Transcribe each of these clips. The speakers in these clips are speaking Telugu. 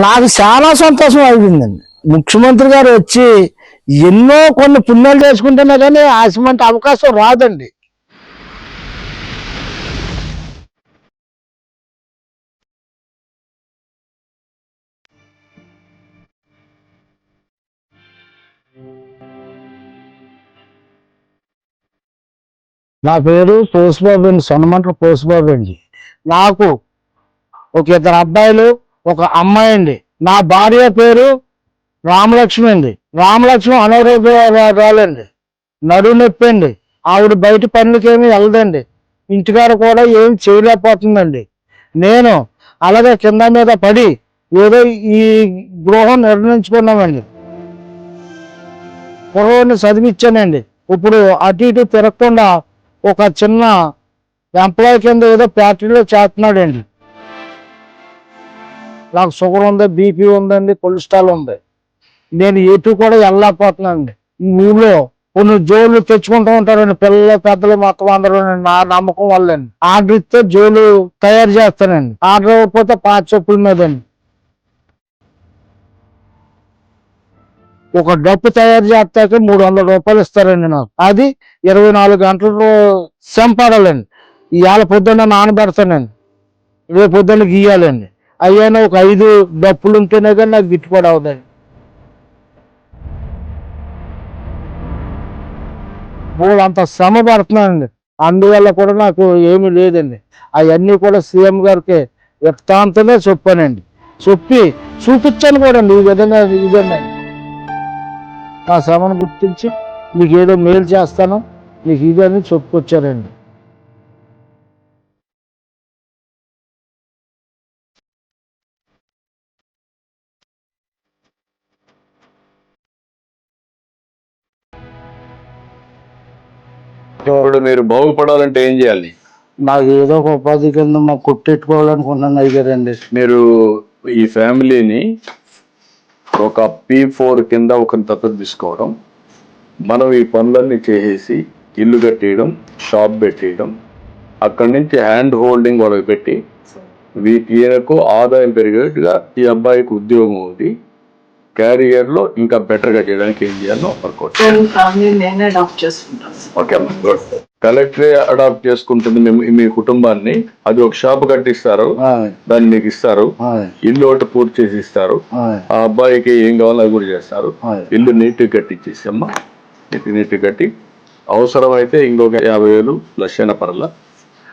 నాకు చాలా సంతోషం అయిపోయిందండి. ముఖ్యమంత్రి గారు వచ్చి ఎన్నో కొన్ని పుణ్యాలు చేసుకుంటున్నా కానీ అటువంటి అవకాశం రాదండి. నా పేరు పోసుబాబు అండి సొన్నమంటలు పోసుబాబు అండి. నాకు ఒక ఇద్దరు అబ్బాయిలు ఒక అమ్మాయి అండి నా భార్య పేరు రామలక్ష్మి అండి రామలక్ష్మి అనారోగ్యాలండి నడుము నొప్పి అండి. ఆవిడ బయట పనులకి ఏమి వెళ్ళదండి. ఇంటికాడ కూడా ఏం చేయలేకపోతుందండి. నేను అలాగే కింద మీద పడి ఏదో ఈ గృహం నిర్ణయించుకున్నామండి. కుర్రవాడిని చదివించానండి. ఇప్పుడు అటు ఇటు తిరగకుండా ఒక చిన్న ఎంప్లాయ్ కింద ఏదో ఫ్యాక్టరీలో చేస్తున్నాడండి. నాకు షుగర్ ఉంది బీపీ ఉందండి కొలెస్ట్రాల్ ఉంది. నేను ఎటు కూడా వెళ్ళలేకపోతున్నానండి. ఊళ్ళో కొన్ని జోలు తెచ్చుకుంటూ ఉంటారండి పిల్లలు పెద్దలు మొత్తం అందరూ నా నమ్మకం వల్లండి ఆర్డర్ ఇస్తే జోలు తయారు చేస్తానండి. ఆర్డర్ అవ్వకపోతే పాత చెప్పుల మీదండి. ఒక డప్పు తయారు చేస్తాక మూడు వందల రూపాయలు ఇస్తారండి నాకు. అది ఇరవై నాలుగు గంటలు సంపాడాలండి. ఇవాళ పొద్దున్న నానబెడతానండి. రేపు పొద్దున్న గీయాలండి. అయ్యాన ఒక ఐదు డప్పులు ఉంటేనే కానీ నాకు గిట్టుబాటు అవుతుంది. మూడు అంత శ్రమ పడుతున్నానండి అందువల్ల కూడా నాకు ఏమీ లేదండి. అవన్నీ కూడా సీఎం గారికి వృత్తాంతమే చెప్పానండి. చెప్పి చూపించాను కూడా ఈ విధంగా ఇదండి నా శ్రమను గుర్తించి మీకు ఏదో మేలు చేస్తాను. మీకు ఇదని చెప్పుకొచ్చారండి ఇప్పుడు మీరు బాగుపడాలంటే ఏం చేయాలి? నాకు ఏదో ఒక ఉపాధి కింద మా కొట్టెట్టుకోవాలనుకున్నాను అయ్యారండి మీరు ఈ ఫ్యామిలీని ఒక పీ ఫోర్ కింద ఒక దత్తత తీసుకోవడం మనం ఈ పనులన్నీ చేసేసి ఇల్లు కట్టేయడం షాప్ పెట్టేయడం అక్కడి నుంచి హ్యాండ్ హోల్డింగ్ వాళ్ళకి పెట్టి వీ- ఈయనకు ఆదాయం పెరిగేట్టుగా ఈ అబ్బాయికి ఉద్యోగం ఉంది. క్యారియర్లో ఇంకా బెటర్గా చేయడానికి ఏం చేయాలో వర్కౌట్ ఓకే అమ్మా గుడ్ కలెక్టరే అడాప్ట్ చేసుకుంటుంది మీ- మీ కుటుంబాన్ని. అది ఒక షాప్ కట్టిస్తారు. దాన్ని మీకు ఇస్తారు. ఇల్లు ఒకటి పూర్తి చేసి ఇస్తారు. ఆ. అబ్బాయికి ఏం కావాలో అది కూడా చేస్తారు. ఇల్లు నీట్గా కట్టించేసి అమ్మా. నీట్ నీట్గా కట్టి. అవసరమైతే ఇంకొక యాభై వేలు లక్షణ పరల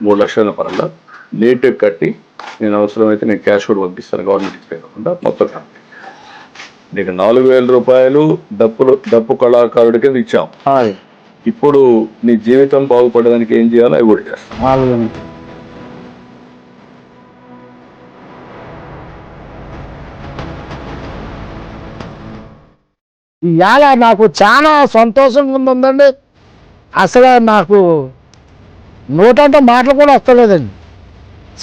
మూడు లక్షల పరల నీట్గా కట్టి. నేను అవసరమైతే నేను క్యాష్ కూడా పంపిస్తాను గవర్నమెంట్ కాకుండా మొత్తం నీకు నాలుగు వేల రూపాయలు డప్పులు డప్పు కళాకారుడికి ఇచ్చాం ఆయ్. ఇప్పుడు నీ జీవితం బాగుపడడానికి ఏం చేయాలో అవి కూడా చేస్తాం. ఇవాళ నాకు చాలా సంతోషంగా ఉందండి అసలు నాకు నూటంట మాటలు కూడా వస్తలేదండి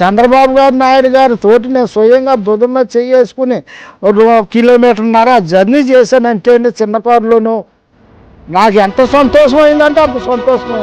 చంద్రబాబు గారు నాయుడు గారి తోటి నేను స్వయంగా బుధమ చేసుకుని కిలోమీటర్న్నర జర్నీ చేశానంటే అండి చిన్నపారులోను. నాకు ఎంత సంతోషమైందంటే అంత సంతోషం